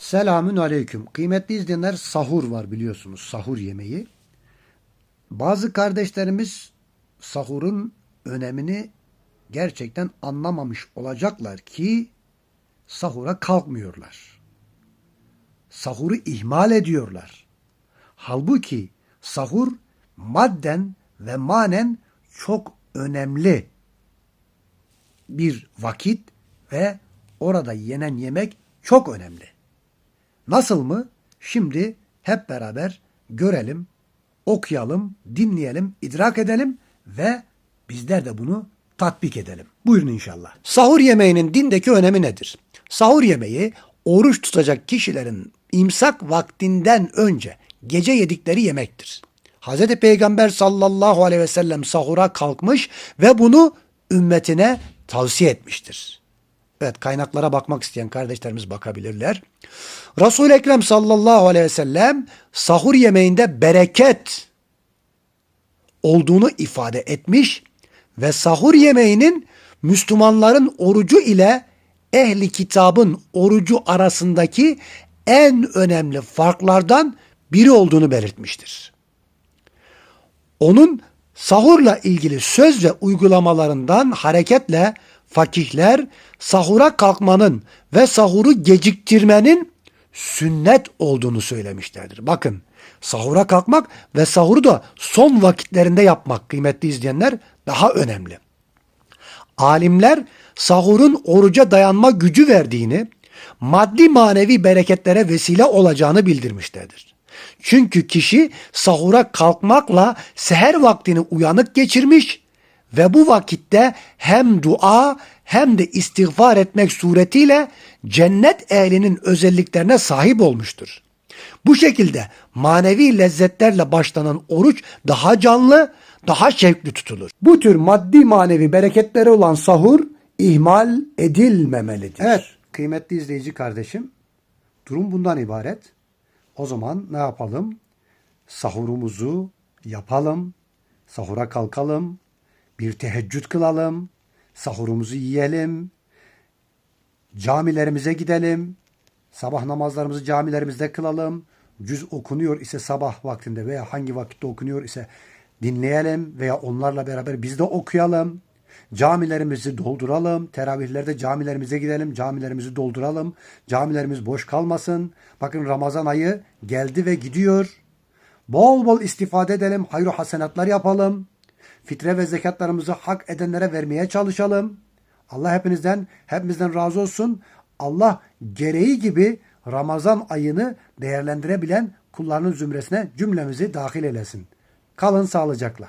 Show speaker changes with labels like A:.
A: Selamün aleyküm. Kıymetli izleyenler sahur var biliyorsunuz. Sahur yemeği. Bazı kardeşlerimiz sahurun önemini gerçekten anlamamış olacaklar ki sahura kalkmıyorlar. Sahuru ihmal ediyorlar. Halbuki sahur madden ve manen çok önemli bir vakit ve orada yenen yemek çok önemli. Nasıl mı? Şimdi hep beraber görelim, okuyalım, dinleyelim, idrak edelim ve bizler de bunu tatbik edelim. Buyurun inşallah. Sahur yemeğinin dindeki önemi nedir? Sahur yemeği oruç tutacak kişilerin imsak vaktinden önce gece yedikleri yemektir. Hz. Peygamber sallallahu aleyhi ve sellem sahura kalkmış ve bunu ümmetine tavsiye etmiştir. Evet kaynaklara bakmak isteyen kardeşlerimiz bakabilirler. Resul-i Ekrem sallallahu aleyhi ve sellem sahur yemeğinde bereket olduğunu ifade etmiş ve sahur yemeğinin Müslümanların orucu ile ehli kitabın orucu arasındaki en önemli farklardan biri olduğunu belirtmiştir. Onun sahurla ilgili söz ve uygulamalarından hareketle fakihler sahura kalkmanın ve sahuru geciktirmenin sünnet olduğunu söylemişlerdir. Bakın sahura kalkmak ve sahuru da son vakitlerinde yapmak kıymetli izleyenler daha önemli. Alimler sahurun oruca dayanma gücü verdiğini, maddi manevi bereketlere vesile olacağını bildirmişlerdir. Çünkü kişi sahura kalkmakla seher vaktini uyanık geçirmiş ve bu vakitte hem dua hem de istiğfar etmek suretiyle cennet ehlinin özelliklerine sahip olmuştur. Bu şekilde manevi lezzetlerle başlanan oruç daha canlı, daha şevkli tutulur. Bu tür maddi manevi bereketleri olan sahur ihmal edilmemelidir. Evet kıymetli izleyici kardeşim durum bundan ibaret. O zaman ne yapalım? Sahurumuzu yapalım. Sahura kalkalım. Bir teheccüd kılalım. Sahurumuzu yiyelim. Camilerimize gidelim. Sabah namazlarımızı camilerimizde kılalım. Cüz okunuyor ise sabah vaktinde veya hangi vakitte okunuyor ise dinleyelim veya onlarla beraber biz de okuyalım. Camilerimizi dolduralım. Teravihlerde camilerimize gidelim. Camilerimizi dolduralım. Camilerimiz boş kalmasın. Bakın Ramazan ayı geldi ve gidiyor. Bol bol istifade edelim. Hayru hasenatlar yapalım. Fitre ve zekatlarımızı hak edenlere vermeye çalışalım. Allah hepinizden, hepimizden razı olsun. Allah gereği gibi Ramazan ayını değerlendirebilen kullarının zümresine cümlemizi dahil eylesin. Kalın sağlıcakla.